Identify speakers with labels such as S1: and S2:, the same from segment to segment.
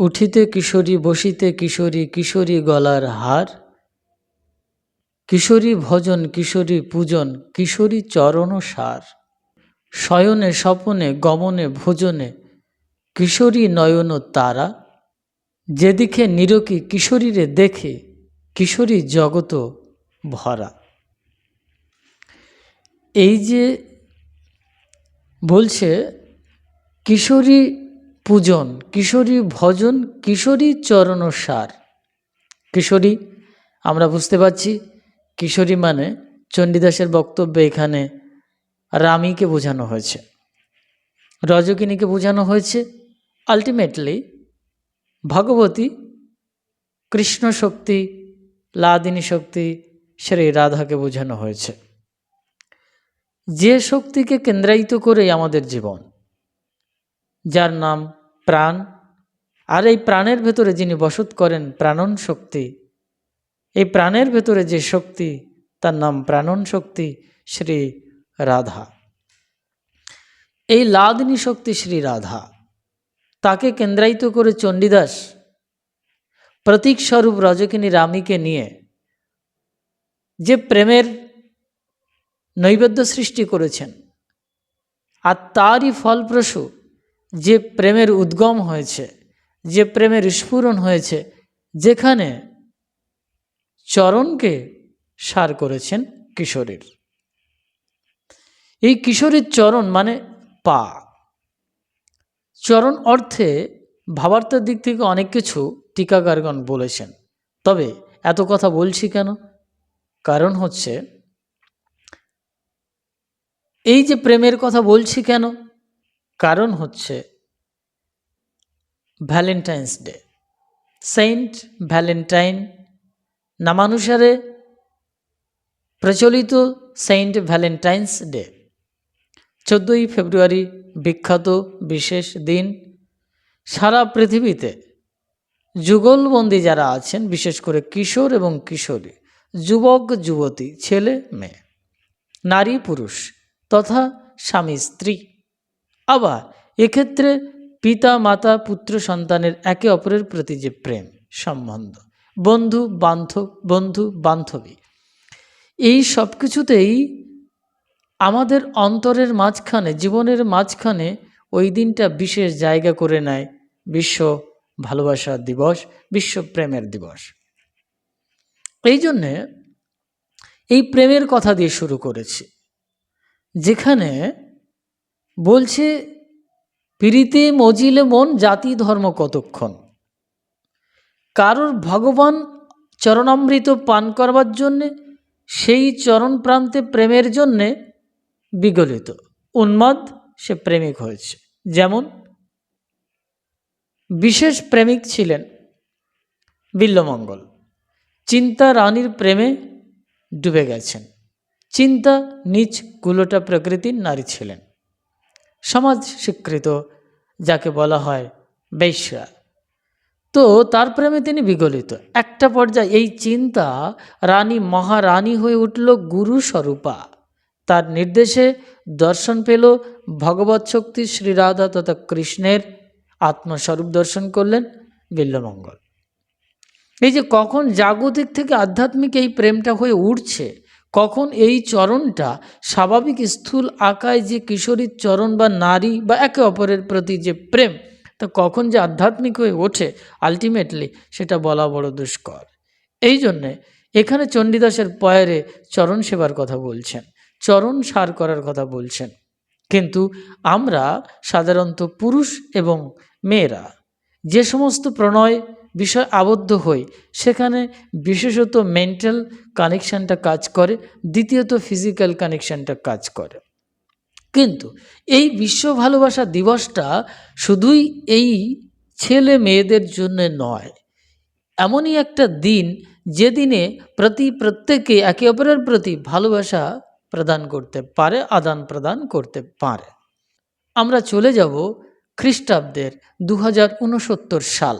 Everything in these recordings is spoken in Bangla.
S1: উঠিতে কিশোরী, বসিতে কিশোরী কিশোরী গলার হার। কিশোরী ভজন, কিশোরী পূজন, কিশোরী চরণ সার। শয়নে, স্বপনে, গমনে, ভোজনে, কিশোরী নয়ন তারা। যেদিকে নিরকি কিশোরীরে দেখে, কিশোরী জগত ভরা। এই যে বলছে, কিশোরী পূজন, কিশোরী ভজন, কিশোরী চরণ সার কিশোরী, আমরা বুঝতে পারছি, কিশোরী মানে চণ্ডীদাসের বক্তব্যে এখানে রামীকে বোঝানো হয়েছে। রজকিনীকে বোঝানো হয়েছে আলটিমেটলি ভগবতী, কৃষ্ণ শক্তি, লাদিনী শক্তি, শ্রী রাধাকে বোঝানো হয়েছে। যে শক্তিকে কেন্দ্রায়িত করেই আমাদের জীবন, যার নাম প্রাণ, আর এই প্রাণের ভেতরে যিনি বসত করেন প্রাণন শক্তি, এই প্রাণের ভেতরে যে শক্তি, তার নাম প্রাণন শক্তি শ্রী রাধা। এই লাদিনী শক্তি শ্রী রাধা, তাকে কেন্দ্রায়িত করে চণ্ডীদাস প্রতীক স্বরূপ রজকিনী রামীকে নিয়ে যে প্রেমের নৈবেদ্য সৃষ্টি করেছেন, আর তারই ফলপ্রসূ যে প্রেমের উদ্গম হয়েছে, যে প্রেমের স্ফুরণ হয়েছে, যেখানে চরণকে সার করেছেন কিশোরীর। এই কিশোরীর চরণ মানে পা। চরণ অর্থে ভাবার্থের দিক থেকে অনেক কিছু টিকাকারগণ বলেছেন। তবে এত কথা বলছি কেন? কারণ হচ্ছে, এই যে প্রেমের কথা বলছি কেন? কারণ হচ্ছে ভ্যালেন্টাইন্স ডে। সেন্ট ভ্যালেন্টাইন নামানুসারে প্রচলিত সেন্ট ভ্যালেন্টাইন্স ডে। চোদ্দোই ফেব্রুয়ারি বিখ্যাত বিশেষ দিন। সারা পৃথিবীতে যুগলবন্দি যারা আছেন, বিশেষ করে কিশোর এবং কিশোরী, যুবক, যুবতী, ছেলে, মেয়ে, নারী, পুরুষ তথা স্বামী, স্ত্রী আবার এক্ষেত্রে পিতা, মাতা, পুত্র, সন্তানের একে অপরের প্রতি যে প্রেম, সম্বন্ধ, বন্ধু, বান্ধব, বন্ধু, বান্ধবী, এই সব কিছুতেই আমাদের অন্তরের মাঝখানে, জীবনের মাঝখানে ওই দিনটা বিশেষ জায়গা করে নেয় বিশ্ব ভালোবাসা দিবস, বিশ্ব প্রেমের দিবস। এই জন্যে এই প্রেমের কথা দিয়ে শুরু করেছি, যেখানে বলছে পিড়িতে মজিলে মন জাতি ধর্ম কতক্ষণ? কারোর ভগবান চরণামৃত পান করবার জন্যে, সেই চরণ প্রান্তে প্রেমের জন্যে বিগলিত। উন্মাদ, সে প্রেমিক হয়েছে। যেমন বিশেষ প্রেমিক ছিলেন বিল্লমঙ্গল। চিন্তা রানীর প্রেমে ডুবে গেছেন। চিন্তা নিজ কুলোটা প্রকৃতির নারী ছিলেন। সমাজ স্বীকৃত যাকে বলা হয় বেশ্যা তো তার প্রেমে তিনি বিগলিত। একটা পর্যায়ে এই চিন্তা রানী মহারানী হয়ে উঠল গুরু স্বরূপা। তার নির্দেশে দর্শন পেল, ভগবত শক্তি শ্রীরাধা তথা কৃষ্ণের আত্মস্বরূপ দর্শন করলেন বিল্লমঙ্গল। এই যে কখন জাগতিক থেকে আধ্যাত্মিক এই প্রেমটা হয়ে উঠছে কখন এই চরণটা স্বাভাবিক স্থূল আকায় যে কিশোরীর চরণ বা নারী বা একে অপরের প্রতি যে প্রেম, তা কখন যে আধ্যাত্মিক হয়ে ওঠে আলটিমেটলি সেটা বলা বড় দুষ্কর। এই জন্যে এখানে চণ্ডীদাসের পয়ারে চরণ সেবার কথা বলছেন, চরণ সার করার কথা বলছেন। কিন্তু আমরা সাধারণত পুরুষ এবং মেয়েরা যে সমস্ত প্রণয় বিষয় আবদ্ধ হই। সেখানে বিশেষত মেন্টাল কানেকশানটা কাজ করে, দ্বিতীয়ত ফিজিক্যাল কানেকশানটা কাজ করে। কিন্তু এই বিশ্ব ভালোবাসা দিবসটা শুধুই এই ছেলে মেয়েদের জন্য নয়, এমনই একটা দিন যে দিনে প্রতি প্রত্যেকে একে অপরের প্রতি ভালোবাসা প্রদান করতে পারে, আদান প্রদান করতে পারে। আমরা চলে যাব খ্রিস্টাব্দের দু হাজার উনসত্তর সাল।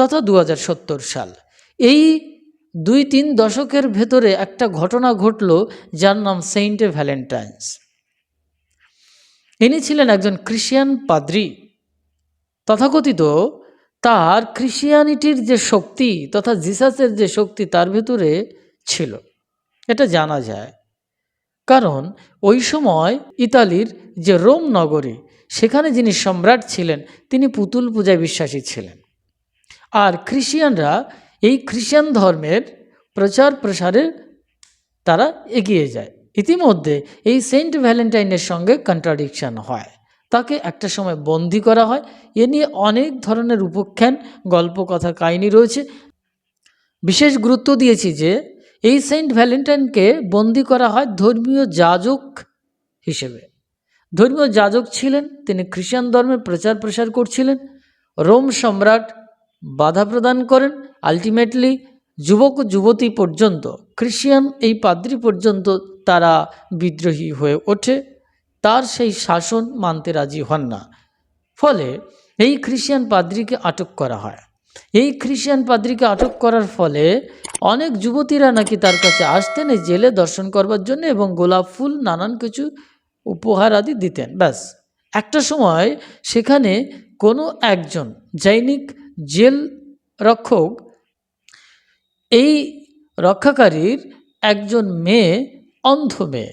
S1: তথা দু হাজার সত্তর সাল। এই দুই তিন দশকের ভেতরে একটা ঘটনা ঘটল যার নাম সেন্ট ভ্যালেন্টাইন্স। ইনি ছিলেন একজন ক্রিশ্চিয়ান পাদ্রি। তথাকথিত তার খ্রিস্টিয়ানিটির যে শক্তি তথা জিসাসের যে শক্তি তার ভেতরে ছিল। এটা জানা যায়। কারণ ওই সময় ইতালির যে রোম নগরী, সেখানে যিনি সম্রাট ছিলেন, তিনি পুতুল পূজায় বিশ্বাসী ছিলেন। আর খ্রিস্টিয়ানরা এই খ্রিস্টান ধর্মের প্রচার প্রসারে তারা এগিয়ে যায়। ইতিমধ্যে এই সেন্ট ভ্যালেন্টাইনের সঙ্গে কন্ট্রাডিকশান হয়। তাকে একটা সময় বন্দি করা হয়। এ নিয়ে অনেক ধরনের উপখ্যান গল্প কথা কাহিনী রয়েছে। বিশেষ গুরুত্ব দিয়েছি যে, এই সেন্ট ভ্যালেন্টাইনকে বন্দি করা হয় ধর্মীয় যাজক হিসেবে। ধর্মীয় যাজক ছিলেন, তিনি খ্রিস্টান ধর্মের প্রচার প্রসার করছিলেন। রোম সম্রাট বাধা প্রদান করেন। আলটিমেটলি যুবক যুবতী পর্যন্ত খ্রিস্টিয়ান এই পাদ্রী পর্যন্ত তারা বিদ্রোহী হয়ে ওঠে। তার সেই শাসন মানতে রাজি হন না। ফলে এই খ্রিস্টিয়ান পাদ্রীকে আটক করা হয়। এই খ্রিস্টিয়ান পাদ্রীকে আটক করার ফলে অনেক যুবতীরা নাকি তার কাছে আসতেন, এই জেলে দর্শন করবার জন্য এবং গোলাপ ফুল, নানান কিছু উপহার আদি দিতেন। ব্যাস, একটা সময় সেখানে কোনো একজন জৈনিক জেল রক্ষক, এই রক্ষাকারীর একজন মেয়ে অন্ধ মেয়ে।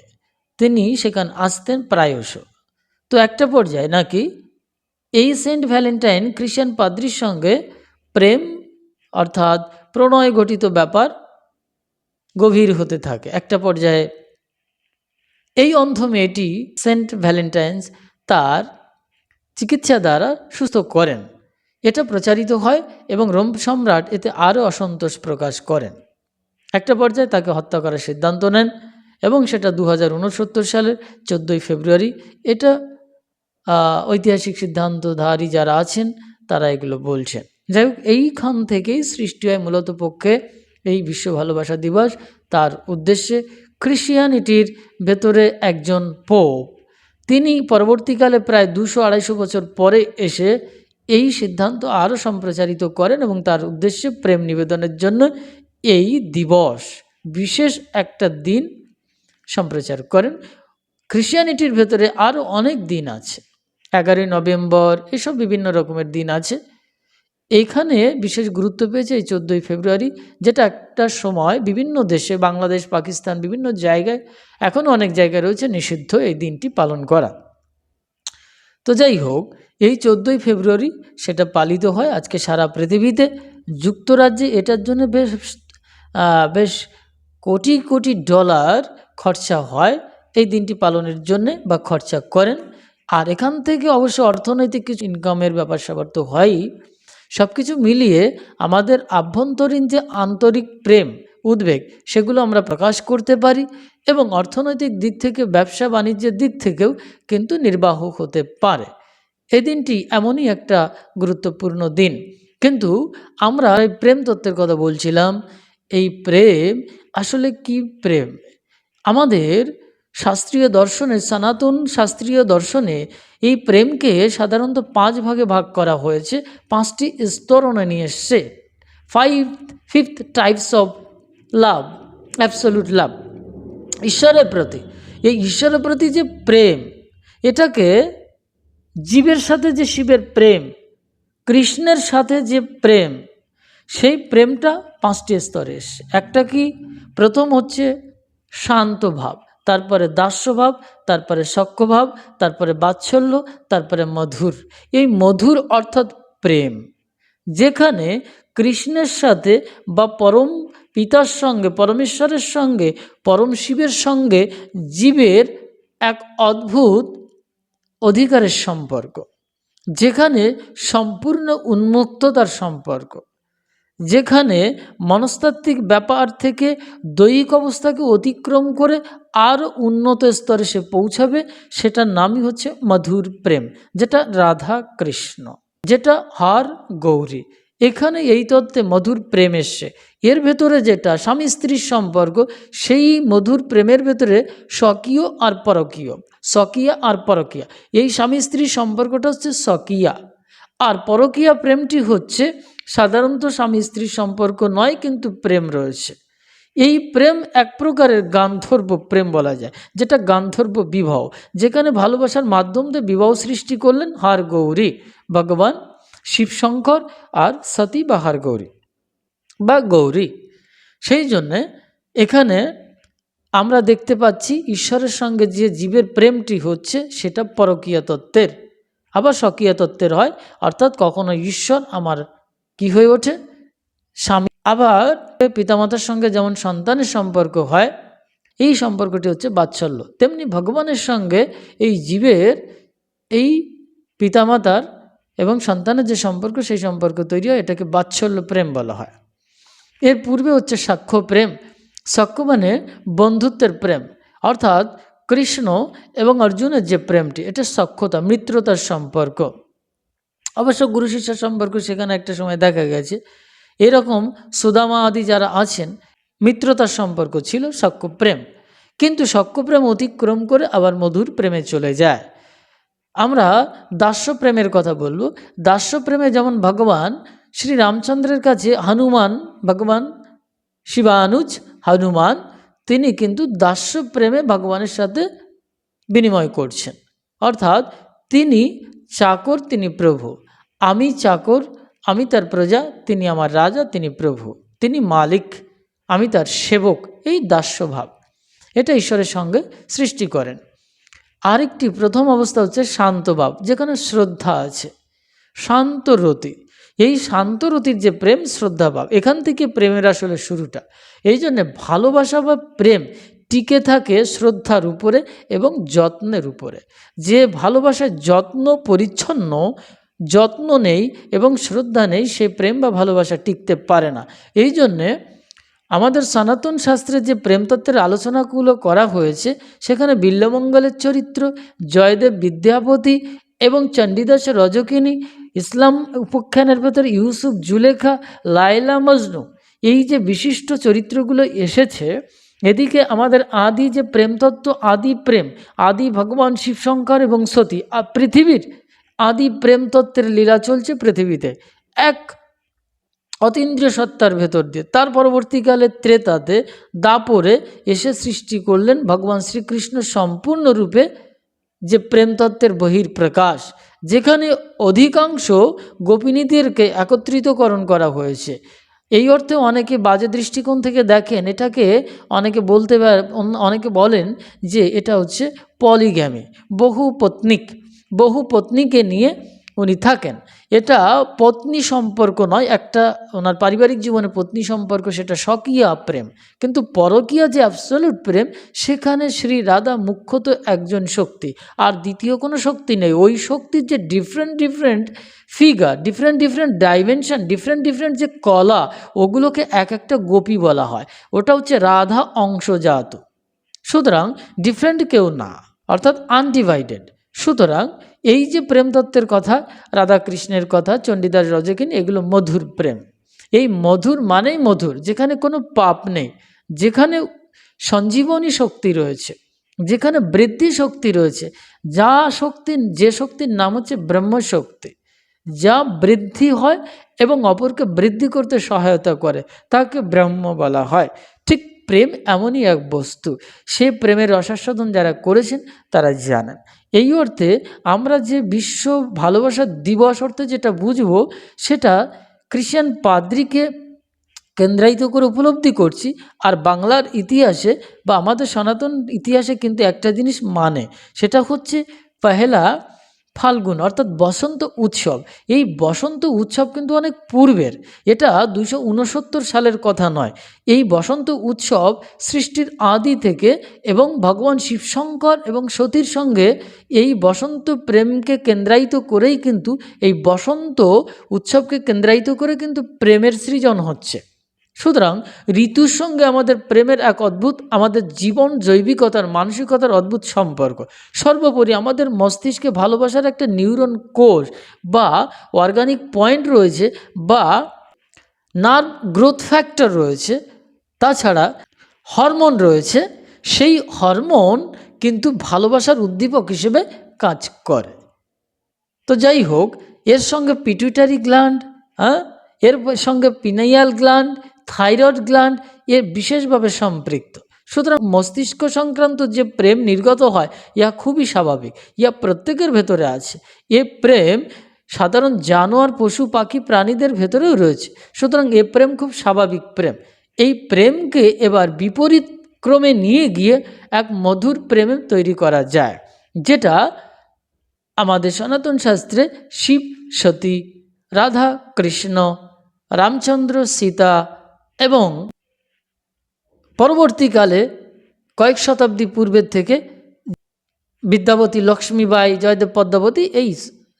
S1: তিনি সেখানে আসতেন প্রায়শ। তো একটা পর্যায়ে নাকি এই সেন্ট ভ্যালেন্টাইন খ্রিস্টান পাদ্রির সঙ্গে প্রেম অর্থাৎ প্রণয় ঘটিত ব্যাপার গভীর হতে থাকে। একটা পর্যায়ে এই অন্ধ মেয়েটি সেন্ট ভ্যালেন্টাইন্স তার চিকিৎসা দ্বারা সুস্থ করেন। এটা প্রচারিত হয় এবং রোম সম্রাট এতে আরও অসন্তোষ প্রকাশ করেন। একটা পর্যায়ে তাকে হত্যা করার সিদ্ধান্ত নেন এবং সেটা দু হাজার উনসত্তর সালের চোদ্দোই ফেব্রুয়ারি। এটা ঐতিহাসিক সিদ্ধান্তধারী যারা আছেন, তারা এগুলো বলছেন। যাই হোক, এইখান থেকেই সৃষ্টি হয় মূলত পক্ষে এই বিশ্ব ভালোবাসা দিবস। তার উদ্দেশ্যে খ্রিস্টিয়ানিটির ভেতরে একজন পোপ। তিনি পরবর্তীকালে প্রায় দুশো আড়াইশো বছর পরে এসে এই সিদ্ধান্ত আরও সম্প্রচারিত করেন এবং তার উদ্দেশ্যে প্রেম নিবেদনের জন্য এই দিবস বিশেষ একটা দিন সম্প্রচার করেন। খ্রিস্টিয়ানিটির ভেতরে আরও অনেক দিন আছে। এগারোই নভেম্বর, এসব বিভিন্ন রকমের দিন আছে। এইখানে বিশেষ গুরুত্ব পেয়েছে এই চোদ্দোই ফেব্রুয়ারি, যেটা একটা সময় বিভিন্ন দেশে, বাংলাদেশ, পাকিস্তান বিভিন্ন জায়গায়, এখনও অনেক জায়গায় রয়েছে নিষিদ্ধ এই দিনটি পালন করা। তো যাই হোক, এই চোদ্দোই ফেব্রুয়ারি সেটা পালিত হয় আজকে সারা পৃথিবীতে। যুক্তরাজ্যে এটার জন্য বেশ বেশ কোটি কোটি ডলার খরচা হয় এই দিনটি পালনের জন্যে বা খরচা করেন। আর এখান থেকে অবশ্য অর্থনৈতিক কিছু ইনকামের ব্যাপার স্যাপার তো হয়ই। সব কিছু মিলিয়ে আমাদের আভ্যন্তরীণ যে আন্তরিক প্রেম উদ্বেগ, সেগুলো আমরা প্রকাশ করতে পারি এবং অর্থনৈতিক দিক থেকে, ব্যবসা বাণিজ্যের দিক থেকেও কিন্তু নির্বাহ হতে পারে। এই দিনটি এমনই একটা গুরুত্বপূর্ণ দিন। কিন্তু আমরা এই প্রেম তত্ত্বের কথা বলছিলাম, এই প্রেম আসলে কি প্রেম? আমাদের শাস্ত্রীয় দর্শনে, সনাতন শাস্ত্রীয় দর্শনে এই প্রেমকে সাধারণত পাঁচ ভাগে ভাগ করা হয়েছে, পাঁচটি স্তরণে নিয়ে এসছে। Five fifth types of love absolute love. ঈশ্বরের প্রতি, এই ঈশ্বরের প্রতি যে প্রেম, এটাকে জীবের সাথে যে শিবের প্রেম, কৃষ্ণের সাথে যে প্রেম, সেই প্রেমটা পাঁচটি স্তরে একটা কি? প্রথম হচ্ছে শান্ত ভাব, তারপরে দাস্যভাব তারপরে সক্ষভাব তারপরে বাৎসল্য, তারপরে মধুর। এই মধুর অর্থাৎ প্রেম, যেখানে কৃষ্ণের সাথে বা পরম পিতার সঙ্গে, পরমেশ্বরের সঙ্গে, পরম শিবের সঙ্গে জীবের এক অদ্ভুত অধিকারের সম্পর্ক, যেখানে সম্পূর্ণ উন্মুক্ততার সম্পর্ক, যেখানে মনস্তাত্ত্বিক ব্যাপার থেকে দৈহিক অবস্থাকে অতিক্রম করে আরও উন্নত স্তরে সে পৌঁছাবে, সেটার নামই হচ্ছে মধুর প্রেম, যেটা রাধা কৃষ্ণ, যেটা হর গৌরী। এখানে এই তত্ত্বে মধুর প্রেম এসছে। এর ভেতরে যেটা, স্বামী স্ত্রীর সম্পর্ক, সেই মধুর প্রেমের ভেতরে স্বকীয় আর পরকীয়। স্বকীয়া আর পরকীয়া। এই স্বামী স্ত্রীর সম্পর্কটা হচ্ছে স্বকীয়া। আর পরকীয়া প্রেমটি হচ্ছে, সাধারণত স্বামী স্ত্রীর সম্পর্ক নয়, কিন্তু প্রেম রয়েছে। এই প্রেম এক প্রকারের গান্ধর্ব প্রেম বলা যায়, যেটা গান্ধর্ব বিবাহ। যেখানে ভালোবাসার মাধ্যম দিয়ে বিবাহ সৃষ্টি করলেন হার গৌরী, ভগবান শিবশঙ্কর আর সতী বাহার গৌরী বা গৌরী। সেই জন্যে এখানে আমরা দেখতে পাচ্ছি ঈশ্বরের সঙ্গে যে জীবের প্রেমটি হচ্ছে সেটা পরকীয় তত্ত্বের। আবার স্বকীয় তত্ত্বের হয়, অর্থাৎ কখনো ঈশ্বর আমার কি হয়ে ওঠে? স্বামী। আবার পিতামাতার সঙ্গে যেমন সন্তানের সম্পর্ক হয়, এই সম্পর্কটি হচ্ছে বাৎসল্য। তেমনি ভগবানের সঙ্গে এই জীবের, এই পিতামাতার এবং সন্তানের যে সম্পর্ক, সেই সম্পর্ক তৈরি হয়, এটাকে বাৎসল্য প্রেম বলা হয়। এর পূর্বে হচ্ছে সাক্ষ্য প্রেম। সাক্ষ্য মানে বন্ধুত্বের প্রেম। অর্থাৎ কৃষ্ণ এবং অর্জুনের যে প্রেমটি, এটা সক্ষতা মিত্রতার সম্পর্ক। অবশ্য গুরু শিষ্যের সম্পর্ক সেখানে একটা সময় দেখা গেছে। এরকম সুদামা আদি যারা আছেন, মিত্রতার সম্পর্ক ছিল সক্ষ প্রেম। কিন্তু সক্ষ প্রেম অতিক্রম করে আবার মধুর প্রেমে চলে যায়। আমরা দাস্য প্রেমের কথা বলব। দাস্য প্রেমে যেমন ভগবান শ্রী রামচন্দ্রের কাছে হনুমান, ভগবান শিবানুজ, হনুমান, তিনি কিন্তু দাস্য প্রেমে ভগবানের সাথে বিনিময় করছেন। অর্থাৎ তিনি চাকর, তিনি প্রভু। আমি চাকর, আমি তার প্রজা, তিনি আমার রাজা, তিনি প্রভু। তিনি মালিক, আমি তার সেবক। এই দাস্যভাব। এটা ঈশ্বরের সঙ্গে সৃষ্টি করেন। আরেকটি প্রথম অবস্থা হচ্ছে শান্তভাব যেখানে শ্রদ্ধা আছে। শান্তরতি এই শান্তরতির যে প্রেম শ্রদ্ধাভাব এখান থেকে প্রেমের আসলে শুরুটা। এই জন্যে ভালোবাসা বা প্রেম টিকে থাকে শ্রদ্ধার উপরে এবং যত্নের উপরে। যে ভালোবাসায় যত্ন পরিচ্ছন্ন, যত্ন নেই এবং শ্রদ্ধা নেই, সে প্রেম বা ভালোবাসা টিকতে পারে না। এই জন্যে আমাদের সনাতন শাস্ত্রে যে প্রেমতত্ত্বের আলোচনাগুলো করা হয়েছে, সেখানে বিল্লমঙ্গলের চরিত্র, জয়দেব বিদ্যাপতি এবং চণ্ডীদাস রজকিনী, ইসলাম উপাখ্যানের ভেতরে ইউসুফ জুলেখা লাইলা মজনু, এই যে বিশিষ্ট চরিত্রগুলো এসেছে, এদিকে আমাদের আদি যে প্রেমতত্ত্ব, আদি প্রেম, আদি ভগবান শিবশঙ্কর এবং সতী পৃথিবীর আদি প্রেমতত্ত্বের লীলা চলছে পৃথিবীতে। এক অতীন্দ্রিয় সত্তার ভেতর দিয়ে। তার পরবর্তীকালে ত্রেতাতে দাপরে এসে সৃষ্টি করলেন ভগবান শ্রীকৃষ্ণ সম্পূর্ণরূপে যে প্রেমতত্ত্বের বহির প্রকাশ যেখানে অধিকাংশ গোপিনীদেরকে একত্রিতকরণ করা হয়েছে। এই অর্থে অনেকে বাজে দৃষ্টিকোণ থেকে দেখেন, এটাকে অনেকে বলতে অনেকে বলেন যে এটা হচ্ছে পলিগ্যামি, বহু পত্নিক, বহু পত্নীকে নিয়ে উনি থাকেন। এটা পত্নী সম্পর্ক নয়, একটা ওনার পারিবারিক জীবনে পত্নী সম্পর্ক, সেটা স্বকীয় প্রেম। কিন্তু পরকীয়া যে অ্যাবসলিউট প্রেম, সেখানে শ্রী রাধা মুখ্যত একজন শক্তি। আর দ্বিতীয় কোনো শক্তি নেই। ওই শক্তির যে different different figure different different dimension different different যে কলা, ওগুলোকে এক একটা গোপী বলা হয়। ওটা হচ্ছে রাধা অংশজাত। সুতরাং ডিফারেন্ট কেউ না, অর্থাৎ আনডিভাইডেড সুতরাং এই যে প্রেমতত্ত্বের কথা, রাধাকৃষ্ণের কথা, চণ্ডীদাস রজকিন, এগুলো মধুর প্রেম। এই মধুর মানেই মধুর, যেখানে কোনো পাপ নেই, যেখানে সঞ্জীবনী শক্তি রয়েছে, যেখানে বৃদ্ধি শক্তি রয়েছে, যা শক্তি, যে শক্তির নাম হচ্ছে ব্রহ্মশক্তি, যা বৃদ্ধি হয় এবং অপরকে বৃদ্ধি করতে সহায়তা করে, তাকে ব্রহ্ম বলা হয়। ঠিক প্রেম এমনই এক বস্তু, সে প্রেমের রসাস্বাদন যারা করেছেন, তারা জানেন। এই অর্থে আমরা যে বিশ্ব ভালোবাসা দিবস অর্থে যেটা বুঝব, সেটা খ্রিশ্চান পাদ্রিকে কেন্দ্রায়িত করে উপলব্ধি করছি, আর বাংলার ইতিহাসে বা আমাদের সনাতন ইতিহাসে কিন্তু একটা জিনিস মানে সেটা হচ্ছে পহেলা ফাল্গুন, অর্থাৎ বসন্ত উৎসব। এই বসন্ত উৎসব কিন্তু অনেক পূর্বের। এটা দুশো সালের কথা নয়। এই বসন্ত উৎসব সৃষ্টির আদি থেকে এবং ভগবান শিবশঙ্কর এবং সতীর সঙ্গে এই বসন্ত প্রেমকে কেন্দ্রায়িত করেই কিন্তু, এই বসন্ত উৎসবকে কেন্দ্রায়িত করে কিন্তু প্রেমের সৃজন হচ্ছে। সুতরাং ঋতুর সঙ্গে আমাদের প্রেমের এক অদ্ভুত, আমাদের জীবন জৈবিকতার, মানসিকতার অদ্ভুত সম্পর্ক। সর্বোপরি আমাদের মস্তিষ্কে ভালোবাসার একটা নিউরন কোষ বা অর্গানিক পয়েন্ট রয়েছে বা নার্ভ গ্রোথ ফ্যাক্টর রয়েছে। তাছাড়া হরমোন রয়েছে। সেই হরমোন কিন্তু ভালোবাসার উদ্দীপক হিসেবে কাজ করে। তো যাই হোক, এর সঙ্গে পিটুইটারি গ্ল্যান্ড হ্যাঁ? এর সঙ্গে পিনাইয়াল গ্ল্যান্ড থাইরয়েড গ্ল্যান্ড এর বিশেষভাবে সম্পৃক্ত। সুতরাং মস্তিষ্ক সংক্রান্ত যে প্রেম নির্গত হয় ইয়া খুবই স্বাভাবিক। ইয়া প্রত্যেকের ভেতরে আছে। এ প্রেম সাধারণ জানোয়ার, পশু, পাখি, প্রাণীদের ভেতরেও রয়েছে। সুতরাং এ প্রেম খুব স্বাভাবিক প্রেম। এই প্রেমকে এবার বিপরীত ক্রমে নিয়ে গিয়ে এক মধুর প্রেমে তৈরি করা যায়, যেটা আমাদের সনাতন শাস্ত্রে শিব, সতী, রাধা, কৃষ্ণ, রামচন্দ্র, সীতা এবং পরবর্তীকালে কয়েক শতাব্দী পূর্বের থেকে বিদ্যাবতী লক্ষ্মীবাই জয়দেব পদ্মাবতী, এই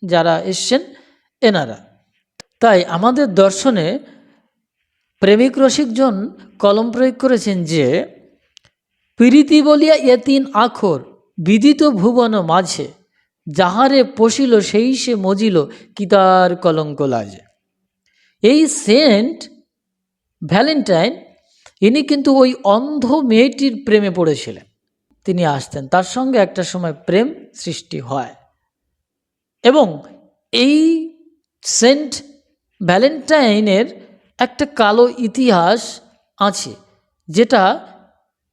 S1: যারা এসছেন, এনারা। তাই আমাদের দর্শনে প্রেমিক রসিকজন কলম প্রয়োগ করেছেন যে, প্রীতি বলিয়া এ তিন আখর বিদিত ভুবন মাঝে, যাহারে পশিল সেই সে মজিল কিতার কলঙ্ক লাজে। এই সেন্ট ভ্যালেন্টাইন, ইনি কিন্তু ওই অন্ধ মেয়েটির প্রেমে পড়েছিলেন। তিনি আসতেন, তার সঙ্গে একটা সময় প্রেম সৃষ্টি হয়। এবং এই সেন্ট ভ্যালেন্টাইনের একটা কালো ইতিহাস আছে, যেটা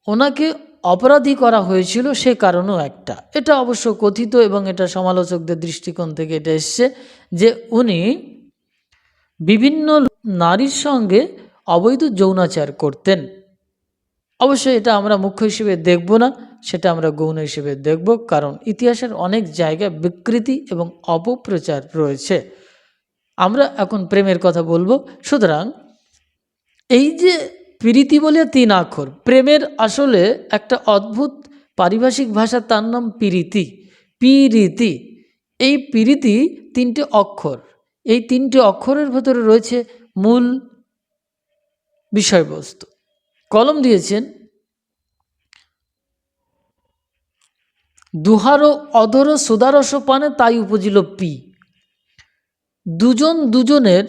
S1: ওনাকে অপরাধী করা হয়েছিল সে কারণও একটা। এটা অবশ্য কথিত এবং এটা সমালোচকদের দৃষ্টিকোণ থেকে এটা এসছে যে উনি বিভিন্ন নারীর সঙ্গে অবৈধ যৌনাচার করতেন। অবশ্যই এটা আমরা মুখ্য হিসেবে দেখব না, সেটা আমরা গৌণ হিসেবে দেখব, কারণ ইতিহাসের অনেক জায়গায় বিকৃতি এবং অপপ্রচার রয়েছে। আমরা এখন প্রেমের কথা বলব। সুতরাং এই যে প্রীতি বলে তিন আক্ষর, প্রেমের আসলে একটা অদ্ভুত পারিভাষিক ভাষা, তার নাম পিরিতি পিরিতি। এই পিরিতি তিনটে অক্ষর। এই তিনটে অক্ষরের ভেতরে রয়েছে মূল বিষয়বস্তু। কলম দিয়েছেন দুহারো অধর সুদারস পানে তাই উপজিল পি। দুজন দুজনের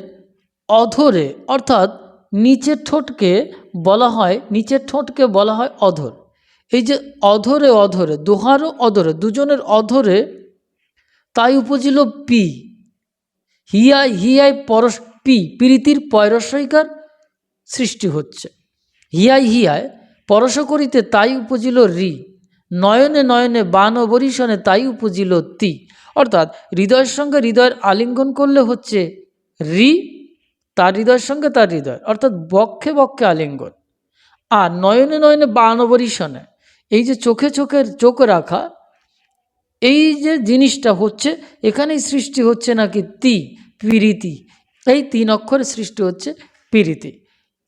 S1: অধরে, অর্থাৎ নিচের ঠোঁটকে বলা হয়, নিচের ঠোঁটকে বলা হয় অধর। এই যে অধরে অধরে দোহারও অধরে, দুজনের অধরে তাই উপজিল পি। হিয়ায় হিয়ায় পরশ, পি, প্রীতির পয়রসইকার সৃষ্টি হচ্ছে। হিয়ায় হিয়ায় পরশ করিতে তাই উপজিল রি, নয়নে নয়নে বান বরিশনে তাই উপজিল তি। অর্থাৎ হৃদয়ের সঙ্গে হৃদয়ের আলিঙ্গন করলে হচ্ছে রি, তার হৃদয়ের সঙ্গে তার হৃদয়, অর্থাৎ বক্ষে বক্ষে আলিঙ্গন। আর নয়নে নয়নে বান ও বরিশনে, এই যে চোখে চোখের চোখ রাখা, এই যে জিনিসটা হচ্ছে, এখানেই সৃষ্টি হচ্ছে নাকি তি, পিরিতি। এই তিন অক্ষরে সৃষ্টি হচ্ছে পিরিতি।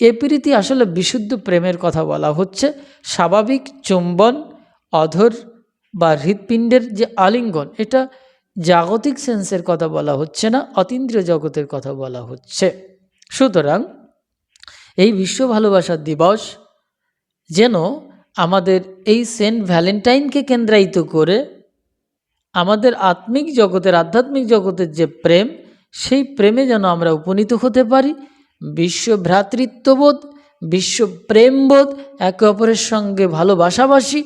S1: এ প্রীতি আসলে বিশুদ্ধ প্রেমের কথা বলা হচ্ছে। স্বাভাবিক চুম্বন, অধর বা হৃৎপিণ্ডের যে আলিঙ্গন, এটা জাগতিক সেন্সের কথা বলা হচ্ছে না, অতীন্দ্রিয় জগতের কথা বলা হচ্ছে। সুতরাং এই বিশ্ব ভালোবাসা দিবস যেন আমাদের এই সেন্ট ভ্যালেন্টাইনকে কেন্দ্রায়িত করে আমাদের আত্মিক জগতের, আধ্যাত্মিক জগতের যে প্রেম, সেই প্রেমে যেন আমরা উপনীত হতে পারি। বিশ্ব ভ্রাতৃত্ববোধ বিশ্ব প্রেমবোধ একে অপরের সঙ্গে ভালোবাসাবাসী,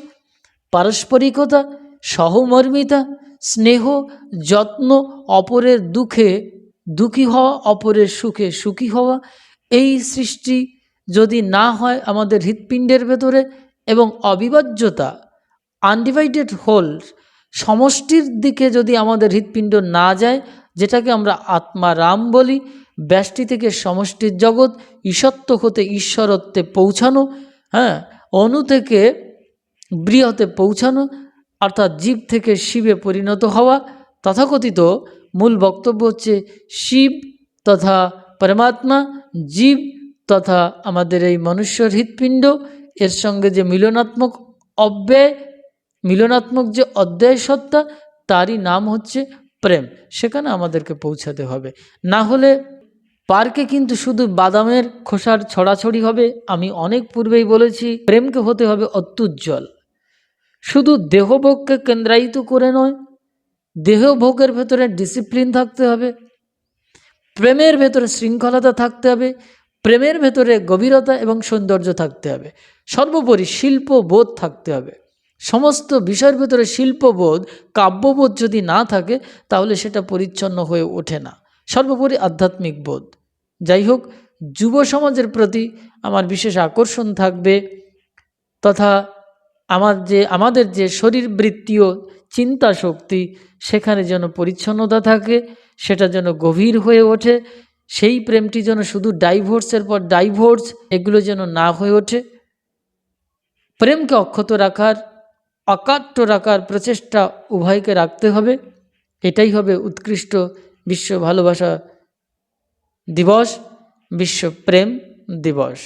S1: পারস্পরিকতা, সহমর্মিতা, স্নেহ, যত্ন, অপরের দুঃখে দুঃখী হওয়া, অপরের সুখে সুখী হওয়া, এই সৃষ্টি যদি না হয় আমাদের হৃৎপিণ্ডের ভেতরে এবং অবিভাজ্যতা আনডিভাইডেড হোল সমষ্টির দিকে যদি আমাদের হৃৎপিণ্ড না যায়, যেটাকে আমরা আত্মারাম বলি ব্যষ্টি থেকে সমষ্টির জগৎ ঈশ্বত্ব হতে ঈশ্বরত্বে পৌঁছানো হ্যাঁ অনু থেকে বৃহতে পৌঁছানো, অর্থাৎ জীব থেকে শিবে পরিণত হওয়া, তথাকথিত মূল বক্তব্য হচ্ছে শিব তথা পরমাত্মা, জীব তথা আমাদের এই মনুষ্য হৃৎপিণ্ড, এর সঙ্গে যে মিলনাত্মক অব্যয়, মিলনাত্মক যে অধ্যায় সত্তা তারই নাম হচ্ছে প্রেম। সেখানে আমাদেরকে পৌঁছাতে হবে। না হলে পার্কে কিন্তু শুধু বাদামের খোসার ছড়াছড়ি হবে, আমি অনেক পূর্বেই বলেছি, প্রেমকে হতে হবে অত্যুজ্জ্বল। শুধু দেহভোগকে কেন্দ্রায়িত করে নয়, দেহভোগের ভেতরে ডিসিপ্লিন থাকতে হবে, প্রেমের ভেতরে শৃঙ্খলতা থাকতে হবে, প্রেমের ভেতরে গভীরতা এবং সৌন্দর্য থাকতে হবে। সর্বোপরি শিল্পবোধ থাকতে হবে। সমস্ত বিষয়ের ভেতরে শিল্পবোধ, কাব্যবোধ যদি না থাকে, তাহলে সেটা পরিচ্ছন্ন হয়ে ওঠে না। সর্বোপরি আধ্যাত্মিক বোধ। যাই হোক, যুব সমাজের প্রতি আমার বিশেষ আকর্ষণ থাকবে তথা আমার যে, আমাদের যে শরীরবৃত্তীয় চিন্তা শক্তি সেখানে যেন পরিচ্ছন্নতা থাকে, সেটা যেন গভীর হয়ে ওঠে, সেই প্রেমটি যেন শুধু ডাইভোর্সের পর ডাইভোর্স, এগুলো যেন না হয়ে ওঠে। প্রেমকে অক্ষত রাখার, অকাট্য রাখার প্রচেষ্টা উভয়কে রাখতে হবে, এটাই হবে উৎকৃষ্ট বিশ্ব ভালোবাসা দিবস বিশ্ব প্রেম দিবস।